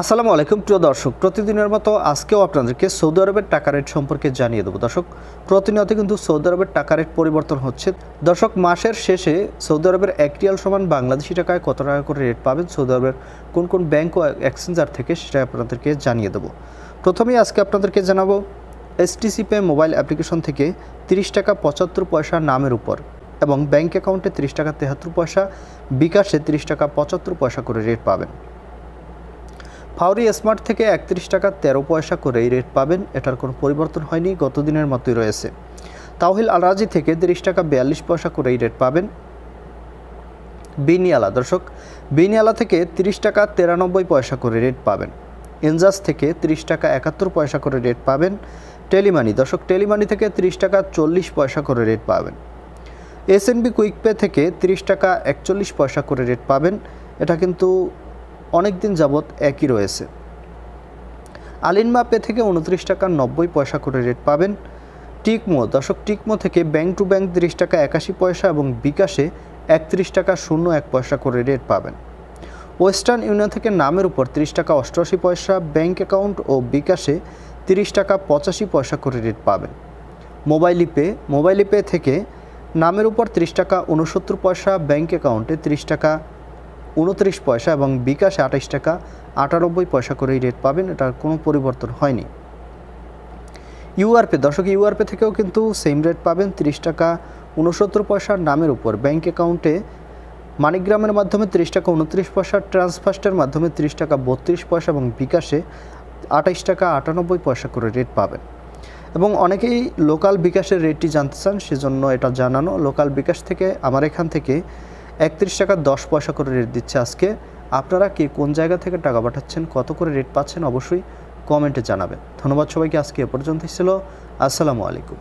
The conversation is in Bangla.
আসসালামু আলাইকুম, প্রিয় দর্শক। প্রতিদিনের মতো আজকেও আপনাদেরকে সৌদি আরবের টাকা রেট সম্পর্কে জানিয়ে দেবো। দর্শক, প্রতিনিয়ত কিন্তু সৌদি আরবের টাকা রেট পরিবর্তন হচ্ছে। দর্শক, মাসের শেষে সৌদি আরবের এক রিয়াল সমান বাংলাদেশি টাকায় কত টাকা করে রেট পাবেন? সৌদি আরবের কোন কোন ব্যাংক ও এক্সচেঞ্জার থেকে সেটা আপনাদেরকে জানিয়ে দেবো। প্রথমেই আজকে আপনাদেরকে জানাব এসটিসি পে মোবাইল অ্যাপ্লিকেশন থেকে তিরিশ টাকা পঁচাত্তর পয়সা নামের উপর এবং ব্যাংক অ্যাকাউন্টে তিরিশ টাকা তেহাত্তর পয়সা, বিকাশে তিরিশ টাকা পঁচাত্তর পয়সা করে রেট পাবেন। ফাউরি স্মার্ট থেকে একত্রিশ টাকা তেরো পয়সা করে এই রেট পাবেন। এটার কোনো পরিবর্তন হয়নি গত দিনের মতোই রয়েছে। তাওহিল আলরাজি থেকে তিরিশ টাকা বিয়াল্লিশ পয়সা করে এই রেট পাবেন। বিনিয়ালা, দর্শক, বিনিয়ালা থেকে তিরিশ টাকা তিরানব্বই পয়সা করে রেট পাবেন। এনজাস থেকে তিরিশ টাকা একাত্তর পয়সা করে রেট পাবেন। টেলিমানি, দর্শক, টেলিমানি থেকে তিরিশ টাকা চল্লিশ পয়সা করে রেট পাবেন। এসএনবি কুইক পে থেকে তিরিশ টাকা একচল্লিশ পয়সা করে রেট পাবেন। এটা কিন্তু অনেক দিন যাবৎ একই রয়েছে। আলিনমা পে থেকে উনত্রিশ টাকা নব্বই পয়সা করে রেট পাবেন। টিকমো দশক টিকমো থেকে ব্যাংক টু ব্যাংক তিরিশ টাকা একাশি পয়সা এবং বিকাশে একত্রিশ টাকা শূন্য এক পয়সা করে রেট পাবেন। ওয়েস্টার্ন ইউনিয়ন থেকে নামের উপর তিরিশ টাকা অষ্টআশি পয়সা ব্যাংক অ্যাকাউন্ট ও বিকাশে তিরিশ টাকা পঁচাশি পয়সা করে রেট পাবেন। মোবাইল পে মোবাইল পে থেকে নামের উপর তিরিশ টাকা উনসত্তর পয়সা ব্যাংক অ্যাকাউন্টে তিরিশ টাকা উনত্রিশ পয়সা এবং বিকাশে আঠাশ টাকা আটানব্বই পয়সা করে এই রেট পাবেন। এটার কোনো পরিবর্তন হয়নি। ইউআরপে দর্শক ইউআরপে থেকেও কিন্তু সেম রেট পাবেন তিরিশ টাকা উনসত্তর পয়সার নামের উপর। ব্যাংক অ্যাকাউন্টে মানিগ্রামের মাধ্যমে তিরিশ টাকা উনত্রিশ পয়সা ট্রান্সফার্স্টের মাধ্যমে তিরিশ টাকা বত্রিশ পয়সা এবং বিকাশে আঠাইশ টাকা আটানব্বই পয়সা করে রেট পাবেন। এবং অনেকেই লোকাল বিকাশের রেটটি জানতে চান, সেজন্য এটা জানানো। লোকাল বিকাশ থেকে, আমার এখান থেকে একত্রিশ টাকা দশ পয়সা করে রেট দিচ্ছে আজকে। আপনারা কে কোন জায়গা থেকে টাকা পাঠাচ্ছেন, কত করে রেট পাচ্ছেন অবশ্যই কমেন্টে জানাবেন। ধন্যবাদ সবাইকে, আজকে এ পর্যন্তই ছিল। আসসালামু আলাইকুম।